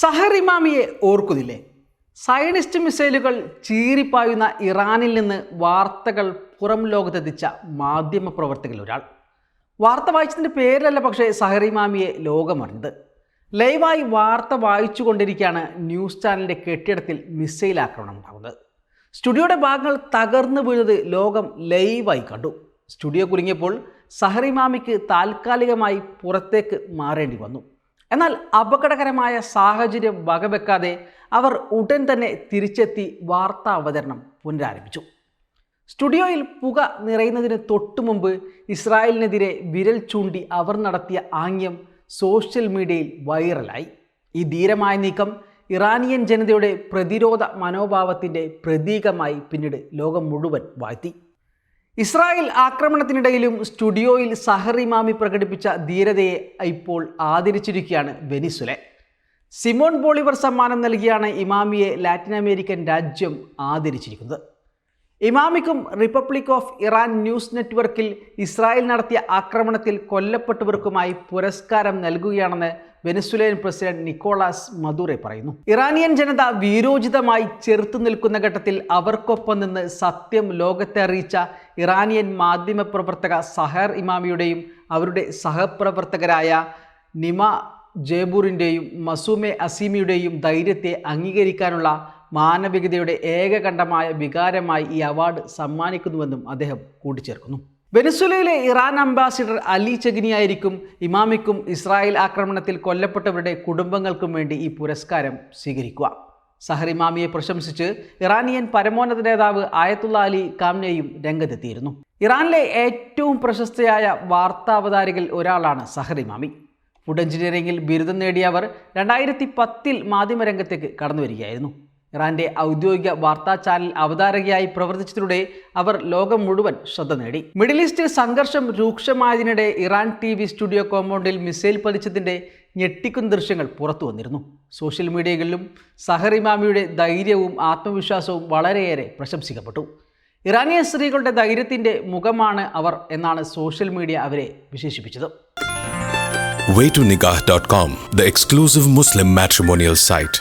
സഹർ ഇമാമിയെ ഓർക്കുന്നില്ലേ? സയനിസ്റ്റ് മിസൈലുകൾ ചീറിപ്പായുന്ന ഇറാനിൽ നിന്ന് വാർത്തകൾ പുറം ലോകത്തെത്തിച്ച മാധ്യമ പ്രവർത്തകരിൽ ഒരാൾ. വാർത്ത വായിച്ചതിന്റെ പേരിലല്ല പക്ഷേ സഹർ ഇമാമിയെ ലോകമറിഞ്ഞത്. ലൈവായി വാർത്ത വായിച്ചു കൊണ്ടിരിക്കുകയാണ് ന്യൂസ് ചാനലിന്റെ കെട്ടിടത്തിൽ മിസൈൽ ആക്രമണം ഉണ്ടാകുന്നത്. സ്റ്റുഡിയോയുടെ ഭാഗങ്ങൾ തകർന്നു വീഴുന്നത് ലോകം ലൈവായി കണ്ടു. സ്റ്റുഡിയോ കുലുങ്ങിയപ്പോൾ സഹറിമാമിക്ക് താൽക്കാലികമായി പുറത്തേക്ക് മാറേണ്ടി വന്നു. എന്നാൽ അപകടകരമായ സാഹചര്യം വകവെക്കാതെ അവർ ഉടൻ തന്നെ തിരിച്ചെത്തി വാർത്താ അവതരണം പുനരാരംഭിച്ചു. സ്റ്റുഡിയോയിൽ പുക നിറയുന്നതിന് തൊട്ടു മുമ്പ് ഇസ്രായേലിനെതിരെ വിരൽ ചൂണ്ടി അവർ നടത്തിയ ആംഗ്യം സോഷ്യൽ മീഡിയയിൽ വൈറലായി. ഈ ധീരമായ നീക്കം ഇറാനിയൻ ജനതയുടെ പ്രതിരോധ മനോഭാവത്തിന്റെ പ്രതീകമായി പിന്നീട് ലോകം മുഴുവൻ വാഴ്ത്തി. ഇസ്രായേൽ ആക്രമണത്തിനിടയിലും സ്റ്റുഡിയോയിൽ സഹർ ഇമാമി പ്രകടിപ്പിച്ച ധീരതയെ ഇപ്പോൾ ആദരിച്ചിരിക്കുകയാണ് വെനിസുലെ. സിമോൺ ബോളിവർ സമ്മാനം നൽകിയാണ് ഇമാമിയെ ലാറ്റിൻ അമേരിക്കൻ രാജ്യം ആദരിച്ചിരിക്കുന്നത്. ഇമാമിക്കും റിപ്പബ്ലിക് ഓഫ് ഇറാൻ ന്യൂസ് നെറ്റ്വർക്കിൽ ഇസ്രായേൽ നടത്തിയ ആക്രമണത്തിൽ കൊല്ലപ്പെട്ടവർക്കുമായി പുരസ്കാരം നൽകുകയാണെന്ന് വെനസ്വലേൻ പ്രസിഡന്റ് നിക്കോളാസ് മദൂറെ പറയുന്നു. ഇറാനിയൻ ജനത വീരോചിതമായി ചെറുത്തു നിൽക്കുന്ന ഘട്ടത്തിൽ അവർക്കൊപ്പം നിന്ന് സത്യം ലോകത്തെ അറിയിച്ച ഇറാനിയൻ മാധ്യമപ്രവർത്തക സഹർ ഇമാമിയുടെയും അവരുടെ സഹപ്രവർത്തകരായ നിമ ജയ്പൂറിന്റെയും മസൂമെ അസീമിയുടെയും ധൈര്യത്തെ അംഗീകരിക്കാനുള്ള മാനവികതയുടെ ഏകകണ്ഠമായ വികാരമായി ഈ അവാർഡ് സമ്മാനിക്കുന്നുവെന്നും അദ്ദേഹം കൂട്ടിച്ചേർക്കുന്നു. വെനസ്വലയിലെ ഇറാൻ അംബാസിഡർ അലി ചഗിനിയായിരിക്കും ഇമാമിക്കും ഇസ്രായേൽ ആക്രമണത്തിൽ കൊല്ലപ്പെട്ടവരുടെ കുടുംബങ്ങൾക്കും വേണ്ടി ഈ പുരസ്കാരം സ്വീകരിക്കുക. സഹർ ഇമാമിയെ പ്രശംസിച്ച് ഇറാനിയൻ പരമോന്നത നേതാവ് ആയത്തുള്ള അലി കാംനയും രംഗത്തെത്തിയിരുന്നു. ഇറാനിലെ ഏറ്റവും പ്രശസ്തയായ വാർത്താവതാരകരിൽ ഒരാളാണ് സഹർ ഇമാമി. ഫുഡ് എഞ്ചിനീയറിംഗിൽ ബിരുദം നേടിയ അവർ രണ്ടായിരത്തി പത്തിൽ മാധ്യമരംഗത്തേക്ക് കടന്നു വരികയായിരുന്നു ഇറാന്റെ ഔദ്യോഗിക വാർത്താ ചാനൽ അവതാരകയായി പ്രവർത്തിച്ചതിലൂടെ അവർ ലോകം മുഴുവൻ ശ്രദ്ധ നേടി. മിഡിൽ ഈസ്റ്റിൽ സംഘർഷം രൂക്ഷമായതിനിടെ ഇറാൻ ടി വി സ്റ്റുഡിയോ കോമ്പൗണ്ടിൽ മിസൈൽ പതിച്ചതിന്റെ ഞെട്ടിക്കുന്ന ദൃശ്യങ്ങൾ പുറത്തു വന്നിരുന്നു. സോഷ്യൽ മീഡിയകളിലും സഹറിമാമിയുടെ ധൈര്യവും ആത്മവിശ്വാസവും വളരെയേറെ പ്രശംസിക്കപ്പെട്ടു. ഇറാനിയൻ സ്ത്രീകളുടെ ധൈര്യത്തിന്റെ മുഖമാണ് അവർ എന്നാണ് സോഷ്യൽ മീഡിയ അവരെ വിശേഷിപ്പിച്ചത്. Waytonikah.com, the exclusive Muslim matrimonial site.